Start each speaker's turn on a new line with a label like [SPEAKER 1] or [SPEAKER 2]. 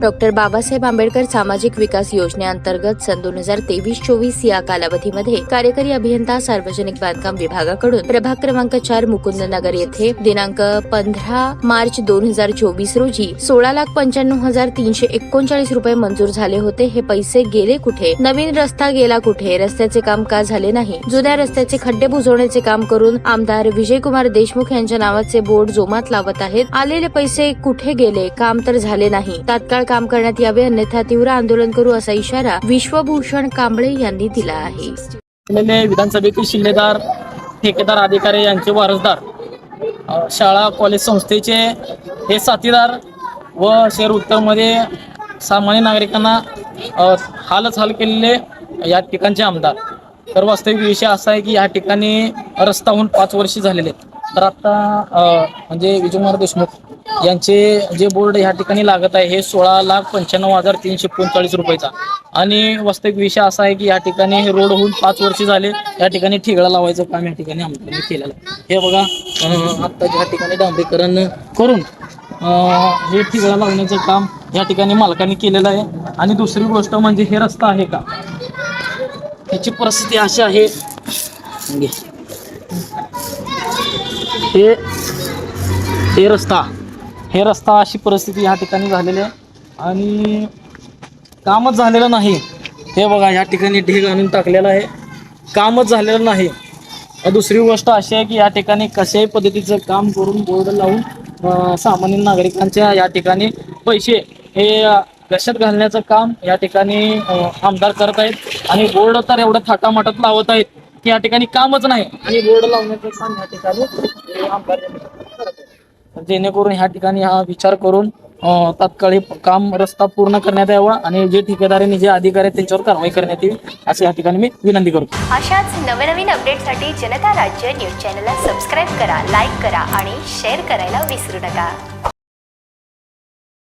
[SPEAKER 1] Doctor Babasaheb Ambedkar सामाजिक विकास योजनेअंतर्गत सन दोन हजार तेवीस चोवीस या कालावधीमध्ये कार्यकारी अभियंता सार्वजनिक बांधकाम विभागाकडून प्रभाग क्रमांक चार मुकुंदनगर येथे दिनांक पंधरा मार्च दोन हजार चोवीस रोजी सोळा लाख पंच्याण्णव हजार तीनशे एकोणचाळीस रुपये मंजूर झाले होते. हे पैसे गेले कुठे? नवीन रस्ता गेला कुठे? रस्त्याचे काम का झाले नाही. जुन्या रस्त्याचे खड्डे बुजवण्याचे काम करून आमदार विजयकुमार देशमुख यांच्या नावाचे बोर्ड जोमात लावत आहेत. आलेले पैसे कुठे गेले? काम तर झाले नाही. तात्काळ काम करण्यात यावे अन्यथा तीव्र आंदोलन करू असा इशारा विश्वभूषण कांबळे यांनी दिला आहे.
[SPEAKER 2] विधानसभेतील शिल्लेदार ठेकेदार अधिकारी यांचे वारसदार शाळा कॉलेज संस्थेचे हे साथीदार व शहर उत्तरमध्ये सामान्य नागरिकांना हालच हाल केलेले या ठिकाणचे आमदार. तर वास्तविक विषय असा आहे की या ठिकाणी रस्ता होऊन पाच वर्ष झालेले आहेत. तर आता म्हणजे विजयकुमार देशमुख यांचे जे बोर्ड ह्या ठिकाणी लागत आहे हे सोळा लाख पंच्याण्णव हजार तीनशे एकोणचाळीस रुपयाचा. आणि वास्तविक विषय असा आहे की या ठिकाणी हे रोड होऊन पाच वर्ष झाले या ठिकाणी ठिगळा लावायचं काम या ठिकाणी आमदारांनी केलेलं आहे. हे बघा आता या ठिकाणी डांबरीकरण करून हे ठिगळा लावण्याचं काम या ठिकाणी मालकांनी केलेलं आहे. आणि दुसरी गोष्ट म्हणजे हे रस्ता आहे का? ह्याची परिस्थिती अशी आहे हे हे रस्ता हे रस्ता अशी परिस्थिती ह्या ठिकाणी झालेली आहे. आणि कामच झालेलं नाही. हे बघा या ठिकाणी ढीग आणून टाकलेलं आहे. कामच झालेलं नाही. दुसरी गोष्ट अशी आहे की या ठिकाणी कशाही पद्धतीचं काम करून बोर्ड लावून सामान्य नागरिकांच्या या ठिकाणी पैसे हे अ, गशत घालण्याचं काम या ठिकाणी आमदार करत आहेत. आणि बोर्ड तर एवढं थाटामाटात लावत आहेत की या ठिकाणी कामच नाही. आणि बोर्ड लावण्याचं काम या ठिकाणी आमदार या ठिकाणी करत आहेत. जेणेकरून ह्या ठिकाणी हा विचार करून तात्काळी काम रस्ता पूर्ण करण्यात यावा आणि जे ठेकेदारांनी जे अधिकारी आहेत त्यांच्यावर कारवाई करण्यात येईल अशी या ठिकाणी मी विनंती करतो.
[SPEAKER 3] अशाच नवनवीन अपडेटसाठी जनता राज्य न्यूज चॅनलला सबस्क्राईब करा लाईक करा आणि शेअर करायला विसरू नका.